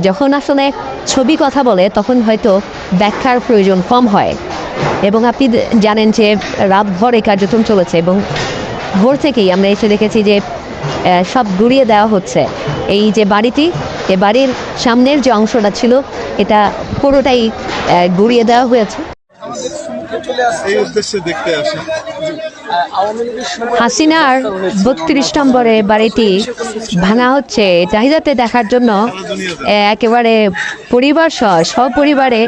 যখন আসলে ছবি কথা বলে, তখন হয়তো ব্যাখ্যার প্রয়োজন কম হয়। এবং আপনি জানেন যে রাত ভর এই কার্যক্রম চলেছে এবং ভোর থেকেই আমরা এসে দেখেছি যে সব গুড়িয়ে দেওয়া হচ্ছে। এই যে বাড়িটি, এ বাড়ির সামনের যে অংশটা ছিল, এটা পুরোটাই গুড়িয়ে দেওয়া হয়েছে। এই উদ্দেশ্যে দেখতে আসে। হাসিনার বত্রিশ নম্বরে বাড়িটি ভাঙা হচ্ছে। চাহিদাতে দেখার জন্য আহ, একেবারে পরিবার সহ সপরিবারে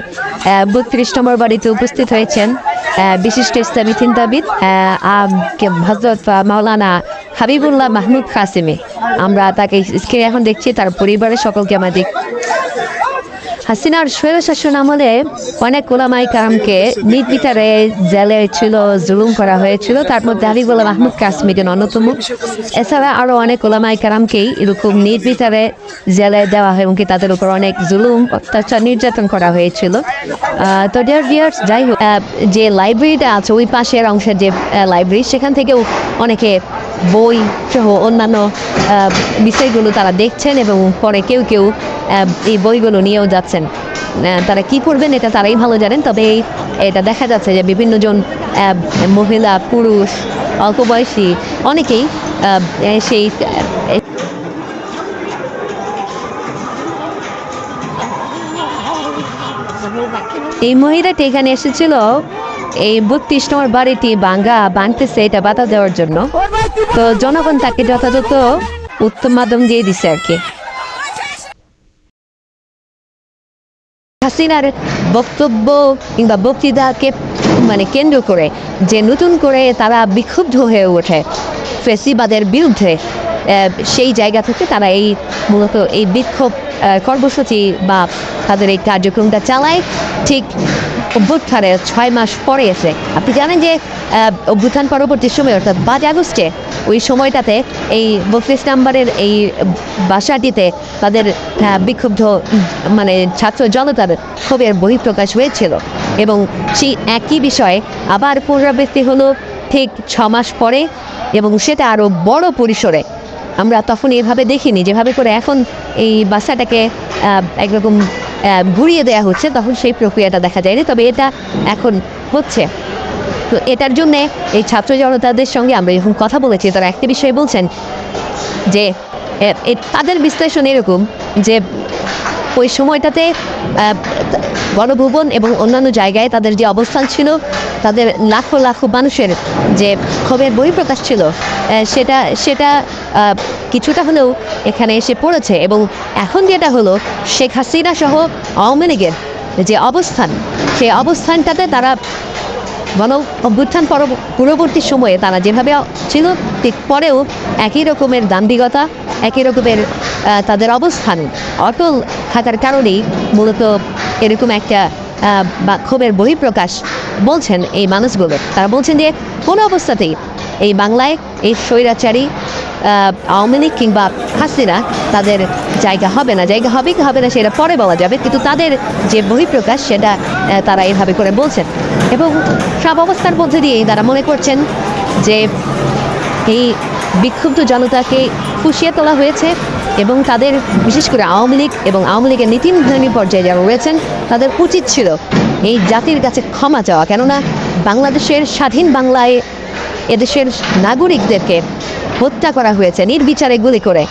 বত্রিশ নম্বর বাড়িতে উপস্থিত হয়েছেন আহ, বিশিষ্ট ইসলামী চিন্তাবিদ হজরত মাওলানা হাবিবুল্লাহ মাহমুদ কাসিমি। আমরা তাকে স্ক্রিনে এখন দেখছি তার পরিবারের সকলকে আমরা দেখ হাসিনার স্বৈর শাসন আমলে অনেক ওলামাই কারামকে নির্বিচারে জেলে ছিল, জুলুম করা হয়েছিল। তার মধ্যে হাবিবুল্লাহ মাহমুদ কাশ্মীরের অন্যতম। এছাড়া আরও অনেক ওলামাই কারামকেই এরকম নির্বিচারে জেলে দেওয়া হয়, এমনকি তাদের উপর অনেক জুলুম, অত্যাচার নির্যাতন করা হয়েছিল। তো ডিয়ার ডিয়ার্স যাই হোক যে লাইব্রেরিটা আছে, ওই পাশের অংশের যে লাইব্রেরি সেখান থেকেও অনেকে বই সহ অন্যান্য বিষয়গুলো তারা দেখছেন এবং পরে কেউ কেউ এই বইগুলো নিয়েও যাচ্ছেন। তারা কি করবেন এটা তারাই ভালো জানেন, তবে এটা দেখা যাচ্ছে যে বিভিন্নজন মহিলা, পুরুষ অল্প বয়সী অনেকেই সেই, এই মহিলাটি এখানে এসেছিল, এই বত্রিশ নম্বর বাড়িটি বাঙ্গা বাংতেছে এটা বাধা দেওয়ার জন্য। তো জনগণ তাকে যথাযথ উত্তম মাধ্যম দিয়ে দিছে আর কি। হাসিনার বক্তব্য কিংবা বক্তৃতাকে মানে কেন্দ্র করে, যে নতুন করে তারা বিক্ষুব্ধ হয়ে ওঠে ফেসিবাদের বিরুদ্ধে। সেই জায়গা থেকে তারা এই মূলত এই বিক্ষোভ কর্মসূচি বা তাদের এই কার্যক্রমটা চালায়। ঠিক অভ্যুত্থানের ছয় মাস পরে এসে। আপনি জানেন যে অভ্যুত্থান পরবর্তী সময়, অর্থাৎ পাঁচ আগস্টে, ওই সময়টাতে এই বত্রিশ নাম্বারের এই বাসাটিতে তাদের বিক্ষুব্ধ মানে ছাত্র জনতার ক্ষোভের বহিঃপ্রকাশ হয়েছিল। এবং সেই একই বিষয়ে আবার পুনরাবৃত্তি হলো ঠিক ছ মাস পরে এবং সেটা আরও বড় পরিসরে আমরা তখন এভাবে দেখিনি। যেভাবে করে এখন এই বাচ্চাটাকে একরকম ঘুরিয়ে দেওয়া হচ্ছে, তখন সেই প্রক্রিয়াটা দেখা যায়নি। তবে এটা এখন হচ্ছে। তো এটার জন্যে এই ছাত্র জনতাদের সঙ্গে আমরা যখন কথা বলেছি, তারা একটা বিষয়ে বলছেন যে তাদের বিশ্লেষণ এরকম যে ওই সময়টাতে গণভবন এবং অন্যান্য জায়গায় তাদের যে অবস্থান ছিল, তাদের লাখো লাখো মানুষের যে ক্ষোভের বহিঃপ্রকাশ ছিল সেটা সেটা কিছুটা হলেও এখানে এসে পড়েছে এবং এখন যেটা হলো, শেখ হাসিনা সহ আওয়ামী লীগের যে অবস্থান সেই অবস্থানটাতে তারা গণ অভ্যুত্থান পরব- পূর্ববর্তী সময়ে তারা যেভাবে ছিল, ঠিক পরেও একই রকমের দাম্ভিকতা, একই রকমের তাদের অবস্থান। অটল থাকার কারণেই মূলত এরকম একটা বা ক্ষোভের বহিঃপ্রকাশ বলছেন এই মানুষগুলো। তারা বলছেন যে, কোনো অবস্থাতেই এই বাংলায় এই স্বৈরাচারী আওয়ামী লীগ কিংবা হাসিনা তাদের জায়গা হবে না। জায়গা হবে কি হবে না সেটা পরে বলা যাবে, কিন্তু তাদের যে বহিঃপ্রকাশ সেটা তারা এভাবে করে বলছেন। এবং সব অবস্থার মধ্যে দিয়েই তারা মনে করছেন যে, এই বিক্ষুব্ধ জনতাকে ফুসিয়ে তোলা হয়েছে। এবং তাদের, বিশেষ করে আওয়ামী লীগ এবং আওয়ামী লীগের নীতি নির্ধারণী পর্যায়ে যারা রয়েছেন, তাদের উচিত ছিল এই জাতির কাছে ক্ষমা চাওয়া। কেননা বাংলাদেশের স্বাধীন বাংলায় এদেশের নাগরিকদেরকে হত্যা করা হয়েছে, নির্বিচারে গুলি করে।